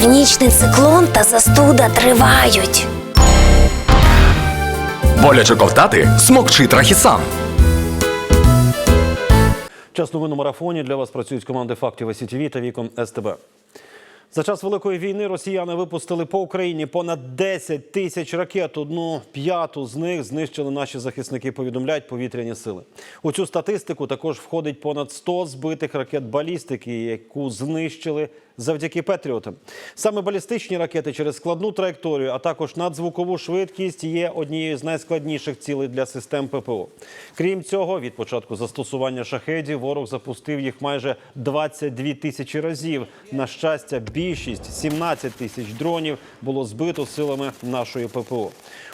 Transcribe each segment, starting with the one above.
Північний циклон та застуда тривають. Боляче ковтати смокчи трахісан. Час новин у марафоні для вас працюють команди фактів СІТВ та віком СТБ. За час великої війни росіяни випустили по Україні понад 10 тисяч ракет. Одну п'яту з них знищили наші захисники. Повідомляють повітряні сили. У цю статистику також входить понад 100 збитих ракет балістики, яку знищили завдяки Петріотам. Саме балістичні ракети через складну траєкторію, а також надзвукову швидкість є однією з найскладніших цілей для систем ППО. Крім цього, від початку застосування шахедів ворог запустив їх майже 22 тисячі разів. На щастя, більшість 17 тисяч дронів було збито силами нашої ППО.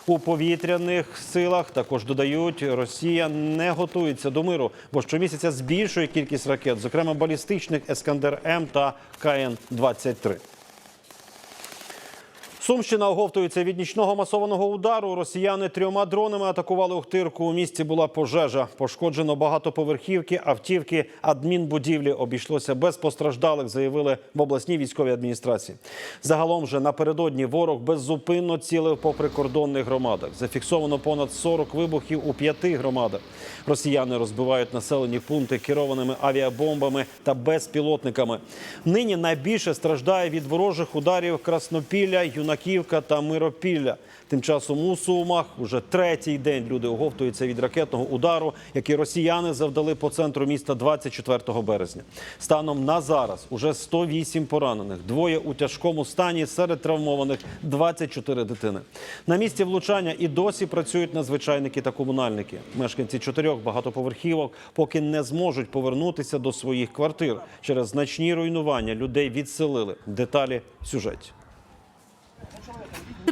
У повітряних силах. Також додають, Росія не готується до миру, бо щомісяця збільшує кількість ракет, зокрема балістичних Ескандер М та КН 23 Сумщина оговтується від нічного масованого удару. Росіяни трьома дронами атакували Охтирку. У місті була пожежа. Пошкоджено багатоповерхівки, автівки, адмінбудівлі. Обійшлося без постраждалих, заявили в обласній військовій адміністрації. Загалом же напередодні ворог беззупинно цілив по прикордонних громадах. Зафіксовано понад 40 вибухів у п'яти громадах. Росіяни розбивають населені пункти керованими авіабомбами та безпілотниками. Нині найбільше страждає від ворожих ударів Краснопілля, Юнаківка та Миропілля. Тим часом у Сумах уже третій день люди оговтуються від ракетного удару, який росіяни завдали по центру міста 24 березня. Станом на зараз уже 108 поранених, двоє у тяжкому стані серед травмованих 24 дитини. На місці влучання і досі працюють надзвичайники та комунальники. Мешканці чотирьох багатоповерхівок поки не зможуть повернутися до своїх квартир через значні руйнування. Людей відселили. Деталі сюжеті.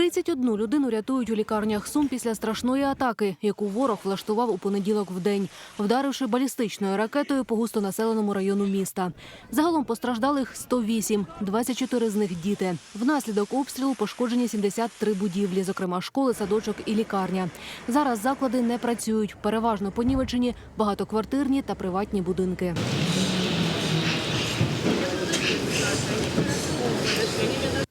31 людину рятують у лікарнях Сум після страшної атаки, яку ворог влаштував у понеділок в день, вдаривши балістичною ракетою по густонаселеному району міста. Загалом постраждалих 108, 24 з них діти. Внаслідок обстрілу пошкоджені 73 будівлі, зокрема школи, садочок і лікарня. Зараз заклади не працюють, переважно понівечені багатоквартирні та приватні будинки.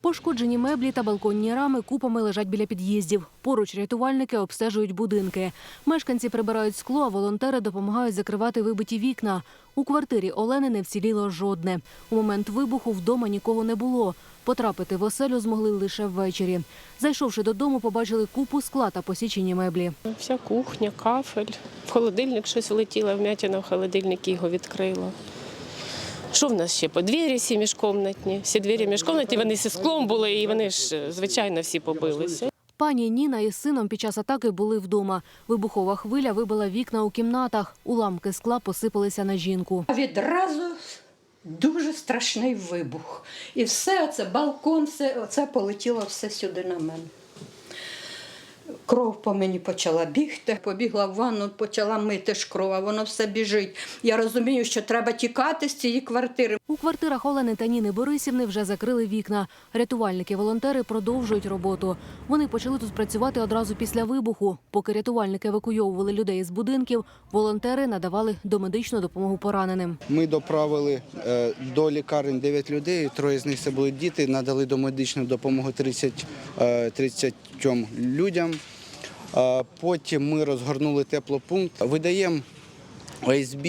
Пошкоджені меблі та балконні рами купами лежать біля під'їздів. Поруч рятувальники обстежують будинки. Мешканці прибирають скло, а волонтери допомагають закривати вибиті вікна. У квартирі Олени не вціліло жодне. У момент вибуху вдома нікого не було. Потрапити в оселю змогли лише ввечері. Зайшовши додому, побачили купу скла та посічені меблі. Вся кухня, кафель, в холодильник щось влетіло, вмятина в холодильник його відкрила. Що в нас ще? По двері всі міжкомнатні. Всі двері міжкомнатні, вони зі склом були, і вони ж, звичайно, всі побилися. Пані Ніна із сином під час атаки були вдома. Вибухова хвиля вибила вікна у кімнатах. Уламки скла посипалися на жінку. Відразу дуже страшний вибух. І все, оце балкон, все, оце полетіло все сюди на мене. Кров по мені почала бігти, побігла в ванну, почала мити ж кров, а воно все біжить. Я розумію, що треба тікати з цієї квартири. У квартирах Олени та Ніни Борисівни вже закрили вікна. Рятувальники-волонтери продовжують роботу. Вони почали тут працювати одразу після вибуху. Поки рятувальники евакуйовували людей з будинків, волонтери надавали домедичну допомогу пораненим. Ми доправили е, до лікарень 9 людей, троє з них це були діти, надали домедичну допомогу 30, е, 30 людям. Потім ми розгорнули теплопункт, видаємо ОСБ,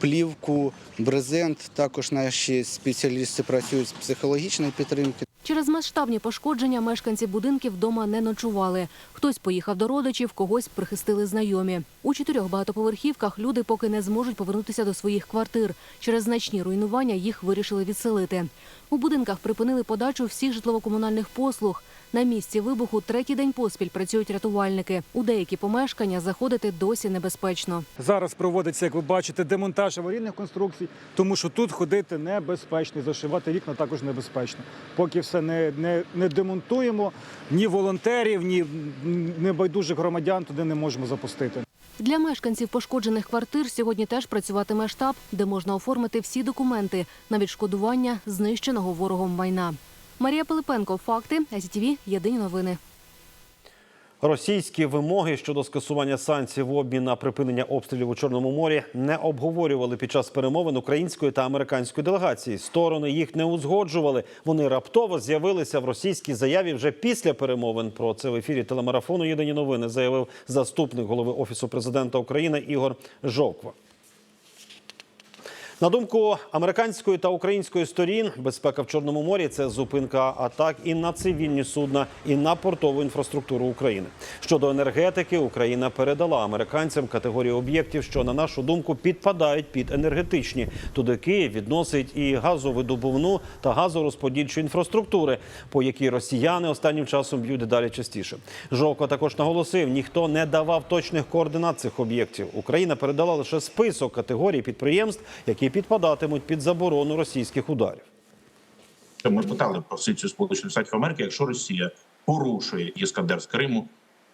плівку, брезент. Також наші спеціалісти працюють з психологічної підтримки. Через масштабні пошкодження мешканці будинків вдома не ночували. Хтось поїхав до родичів, когось прихистили знайомі. У чотирьох багатоповерхівках люди поки не зможуть повернутися до своїх квартир. Через значні руйнування їх вирішили відселити. У будинках припинили подачу всіх житлово-комунальних послуг. На місці вибуху третій день поспіль працюють рятувальники. У деякі помешкання заходити досі небезпечно. Зараз проводиться, як ви бачите, демонтаж аварійних конструкцій, тому що тут ходити небезпечно, зашивати вікна також небезпечно. Поки все не, не, не демонтуємо, ні волонтерів, ні небайдужих громадян туди не можемо запустити. Для мешканців пошкоджених квартир сьогодні теж працюватиме штаб, де можна оформити всі документи на відшкодування знищеного ворогом майна. Марія Пилипенко, факти, СІТВ, єдині новини. Російські вимоги щодо скасування санкцій в обмін на припинення обстрілів у Чорному морі не обговорювали під час перемовин української та американської делегації. Сторони їх не узгоджували. Вони раптово з'явилися в російській заяві вже після перемовин. Про це в ефірі телемарафону Єдині новини заявив заступник голови офісу президента України Ігор Жовква. На думку американської та української сторін, безпека в Чорному морі це зупинка атак і на цивільні судна, і на портову інфраструктуру України. Щодо енергетики, Україна передала американцям категорію об'єктів, що на нашу думку підпадають під енергетичні. Туди Київ відносить і газовидобувну та газорозподільчу інфраструктури, по якій росіяни останнім часом б'ють дедалі частіше. Жовко також наголосив, ніхто не давав точних координат цих об'єктів. Україна передала лише список категорій підприємств, які підпадатимуть під заборону російських ударів. Ми питали позицію Сполучених Штатів Америки, якщо Росія порушує іскандер з Криму,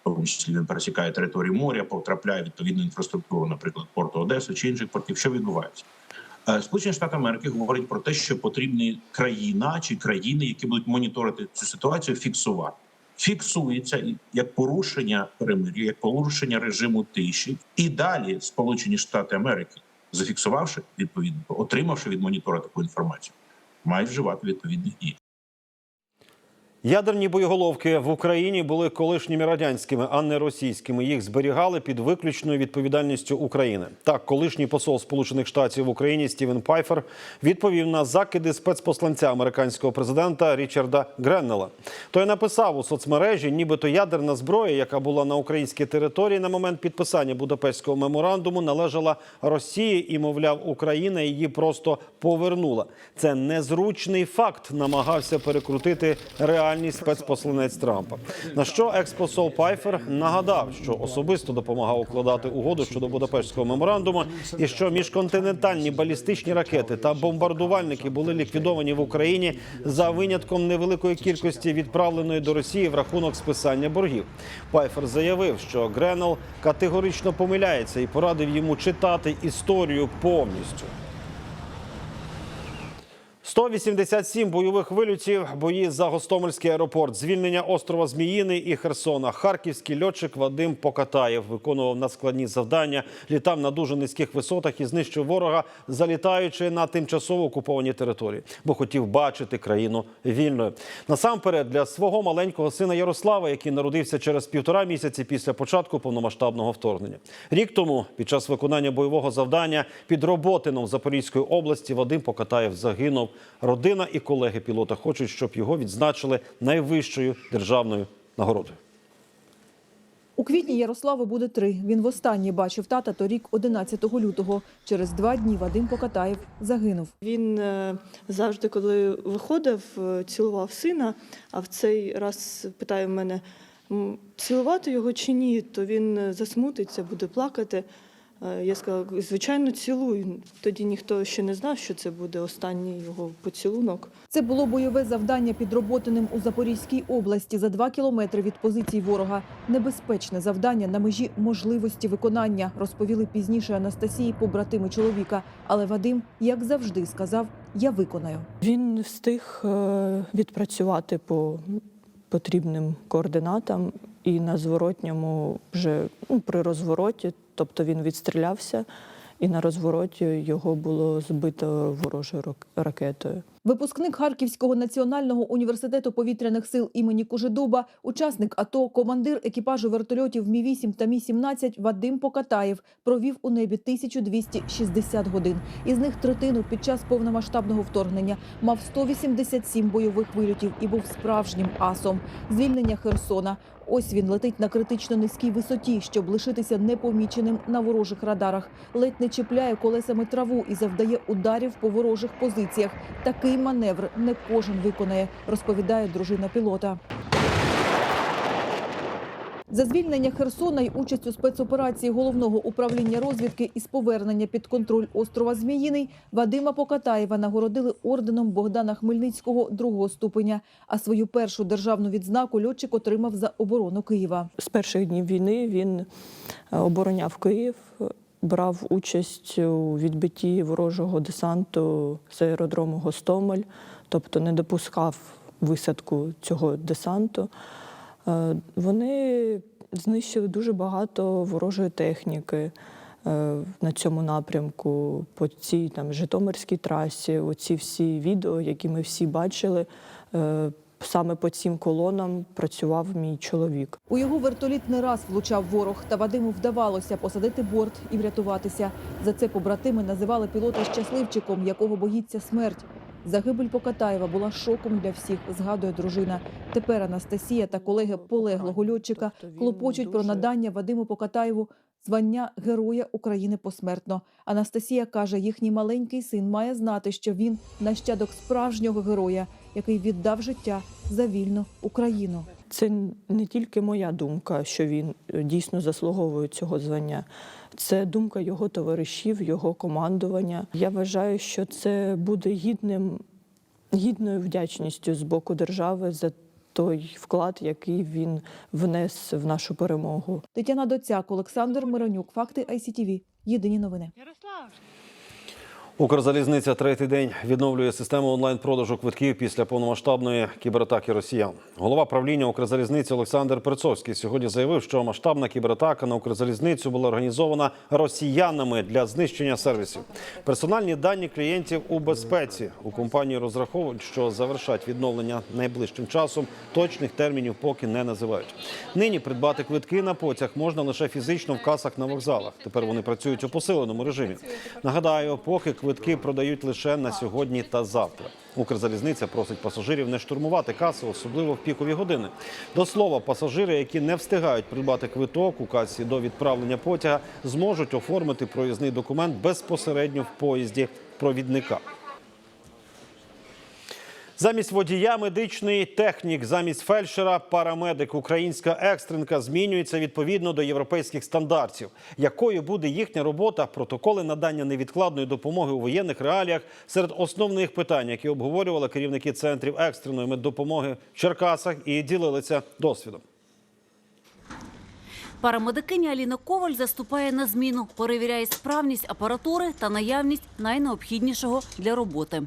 тому числі він пересікає територію моря, потрапляє відповідну інфраструктуру, наприклад, порту Одеси чи інших портів, що відбувається? Е, Сполучені Штати Америки говорять про те, що потрібні країна чи країни, які будуть моніторити цю ситуацію, фіксувати. Фіксується як порушення перемир'я, як порушення режиму тиші, і далі Сполучені Штати Америки, зафіксувавши відповідно, отримавши від монітора таку інформацію, мають вживати відповідних дій. Ядерні боєголовки в Україні були колишніми радянськими, а не російськими. Їх зберігали під виключною відповідальністю України. Так, колишній посол Сполучених Штатів в Україні Стівен Пайфер відповів на закиди спецпосланця американського президента Річарда Греннела. Той написав у соцмережі, нібито ядерна зброя, яка була на українській території на момент підписання Будапештського меморандуму, належала Росії і, мовляв, Україна її просто повернула. Це незручний факт. Намагався перекрутити реальність спецпосланець Трампа. На що експосол Пайфер нагадав, що особисто допомагав укладати угоду щодо Будапештського меморандуму, і що міжконтинентальні балістичні ракети та бомбардувальники були ліквідовані в Україні за винятком невеликої кількості відправленої до Росії в рахунок списання боргів. Пайфер заявив, що Гренел категорично помиляється і порадив йому читати історію повністю. 187 бойових вильотів, бої за Гостомельський аеропорт, звільнення острова Зміїний і Херсона. Харківський льотчик Вадим Покатаєв виконував надскладні завдання, літав на дуже низьких висотах і знищив ворога, залітаючи на тимчасово окуповані території, бо хотів бачити країну вільною. Насамперед для свого маленького сина Ярослава, який народився через півтора місяці після початку повномасштабного вторгнення. Рік тому, під час виконання бойового завдання під Роботином Запорізької області, Вадим Покатаєв загинув. Родина і колеги пілота хочуть, щоб його відзначили найвищою державною нагородою. У квітні Ярославу буде три. Він востаннє бачив тата торік 11 лютого. Через два дні Вадим Покатаєв загинув. Він е, завжди, коли виходив, е, цілував сина, а в цей раз питає в мене, цілувати його чи ні, то він е, засмутиться, буде плакати. Е, Я сказала, звичайно, цілуй. Тоді ніхто ще не знав, що це буде останній його поцілунок. Це було бойове завдання під Роботиним у Запорізькій області за два кілометри від позицій ворога. Небезпечне завдання на межі можливості виконання, розповіли пізніше Анастасії побратими чоловіка. Але Вадим, як завжди, сказав: я виконаю. Він встиг е, відпрацювати по потрібним координатам і на зворотньому вже ну, при розвороті, тобто він відстрілявся, і на розвороті його було збито ворожою рак- ракетою. Випускник Харківського національного університету повітряних сил імені Кужедуба, учасник АТО, командир екіпажу вертольотів Мі-8 та Мі-17 Вадим Покатаєв провів у небі 1260 годин. Із них третину під час повномасштабного вторгнення мав 187 бойових вильотів і був справжнім асом. Звільнення Херсона. Ось він летить на критично низькій висоті, щоб лишитися непоміченим на ворожих радарах. Ледь не чіпляє колесами траву і завдає ударів по ворожих позиціях. Такий маневр не кожен виконає, розповідає дружина пілота. За звільнення Херсона й участь у спецоперації головного управління розвідки із повернення під контроль острова Зміїний Вадима Покатаєва нагородили орденом Богдана Хмельницького другого ступеня. А свою першу державну відзнаку льотчик отримав за оборону Києва. З перших днів війни він е, обороняв Київ, брав участь у відбитті ворожого десанту з аеродрому Гостомель, тобто не допускав висадку цього десанту. Е, Вони знищили дуже багато ворожої техніки е, на цьому напрямку, по цій там Житомирській трасі. Оці всі відео, які ми всі бачили, е, саме по цим колонам працював мій чоловік. У його вертоліт не раз влучав ворог, та Вадиму вдавалося посадити борт і врятуватися. За це побратими називали пілота щасливчиком, якого боїться смерть. Загибель Покатаєва була шоком для всіх, згадує дружина. Тепер Анастасія та колеги полеглого льотчика Тобто клопочуть про надання Вадиму Покатаєву звання Героя України посмертно. Анастасія каже, їхній маленький син має знати, що він нащадок справжнього героя, який віддав життя за вільну Україну. Це не тільки моя думка, що він е, дійсно заслуговує цього звання. Це думка його товаришів, його командування. Я вважаю, що це буде гідним, гідною вдячністю з боку держави за той вклад, який він внес в нашу перемогу. Тетяна Доцяк, Олександр Миронюк. Факти ICTV. Єдині новини. Укрзалізниця третій день відновлює систему онлайн-продажу квитків після повномасштабної кібератаки росіян. Голова правління Укрзалізниці Олександр Перцовський сьогодні заявив, що масштабна кібератака на Укрзалізницю була організована росіянами для знищення сервісів. Персональні дані клієнтів у безпеці у компанії розраховують, що завершать відновлення найближчим часом. Точних термінів поки не називають. Нині придбати квитки на потяг можна лише фізично в касах на вокзалах. Тепер вони працюють у посиленому режимі. Нагадаю, поки квитки продають лише на сьогодні та завтра. Укрзалізниця просить пасажирів не штурмувати каси, особливо в пікові години. До слова, пасажири, які не встигають придбати квиток у касі до відправлення потяга, зможуть оформити проїзний документ безпосередньо в поїзді провідника. Замість водія медичний технік, замість фельдшера парамедик. Українська екстренка змінюється відповідно до європейських стандартів. Якою буде їхня робота, протоколи надання невідкладної допомоги у воєнних реаліях серед основних питань, які обговорювали керівники центрів екстреної меддопомоги в Черкасах і ділилися досвідом. Парамедикиня Аліна Коваль заступає на зміну, перевіряє справність апаратури та наявність найнеобхіднішого для роботи.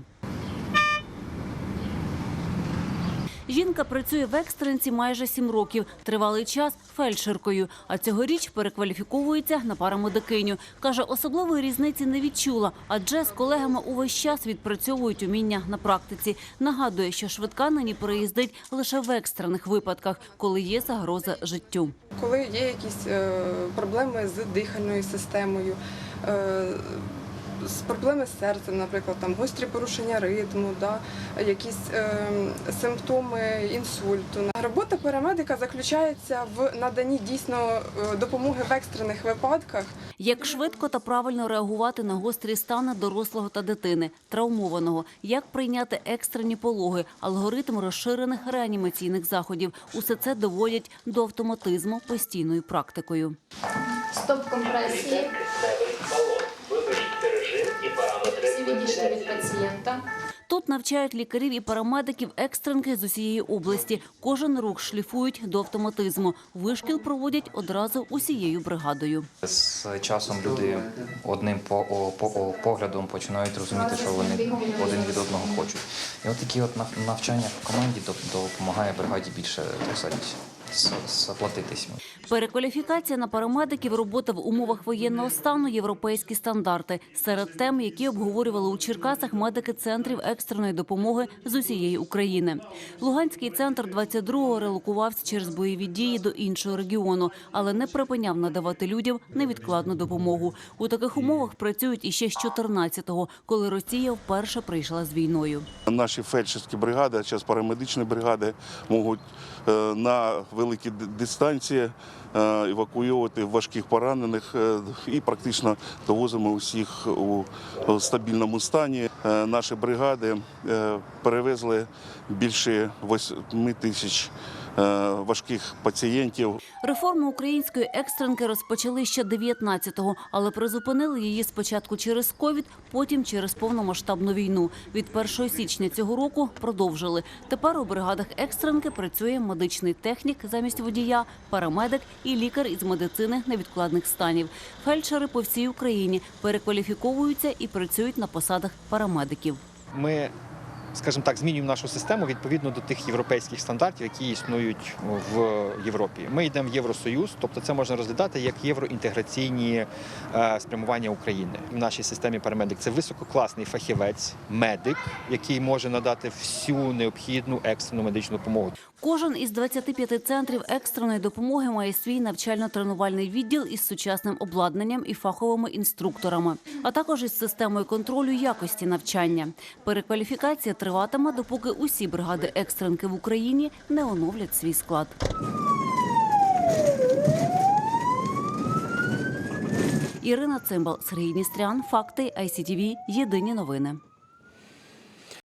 Жінка працює в екстренці майже сім років, тривалий час фельдшеркою. А цьогоріч перекваліфіковується на парамедикиню. Каже, особливої різниці не відчула, адже з колегами увесь час відпрацьовують уміння на практиці. Нагадує, що швидка нині переїздить лише в екстрених випадках, коли є загроза життю. Коли є якісь е, проблеми з дихальною системою, е, з проблеми з серцем, наприклад, там гострі порушення ритму, да, якісь е, симптоми інсульту. Робота парамедика заключається в наданні дійсно е, допомоги в екстрених випадках. Як швидко та правильно реагувати на гострі стани дорослого та дитини, травмованого, як прийняти екстрені пологи, алгоритм розширених реанімаційних заходів – усе це доводять до автоматизму постійною практикою. Стоп компресії. Відійшли від пацієнта. Тут навчають лікарів і парамедиків екстренки з усієї області. Кожен рух шліфують до автоматизму. Вишкіл проводять одразу усією бригадою. З часом люди одним по, поглядом починають розуміти, що вони один від одного хочуть. І от такі от навчання в команді доп- допомагає бригаді більше так сказати, заплатитись. Перекваліфікація на парамедиків, робота в умовах воєнного стану, європейські стандарти. Серед тем, які обговорювали у Черкасах медики центрів екстреної допомоги з усієї України. Луганський центр 22-го релокувався через бойові дії до іншого регіону, але не припиняв надавати людям невідкладну допомогу. У таких умовах працюють іще з 14-го, коли Росія вперше прийшла з війною. Наші фельдшерські бригади, а зараз парамедичні бригади можуть е, на великі дистанції е, евакуювати важких поранених е, і практично довозимо усіх у стабільному стані. Е, Наші бригади перевезли більше 8 тисяч важких пацієнтів. Реформу української екстренки розпочали ще 19-го, але призупинили її спочатку через ковід, потім через повномасштабну війну. Від 1 січня цього року продовжили. Тепер у бригадах екстренки працює медичний технік замість водія, парамедик і лікар із медицини невідкладних станів. Фельдшери по всій Україні перекваліфіковуються і працюють на посадах парамедиків. Ми скажімо так, змінюємо нашу систему відповідно до тих європейських стандартів, які існують в Європі. Ми йдемо в Євросоюз, тобто це можна розглядати як євроінтеграційні е, спрямування України. В нашій системі парамедик це висококласний фахівець, медик, який може надати всю необхідну екстрену медичну допомогу. Кожен із 25 центрів екстреної допомоги має свій навчально-тренувальний відділ із сучасним обладнанням і фаховими інструкторами, а також із системою контролю якості навчання. Перекваліфікація триватиме, допоки усі бригади екстренки в Україні не оновлять свій склад. Ірина Цимбал, Сергій Ністрян, Факти, ICTV, Єдині новини.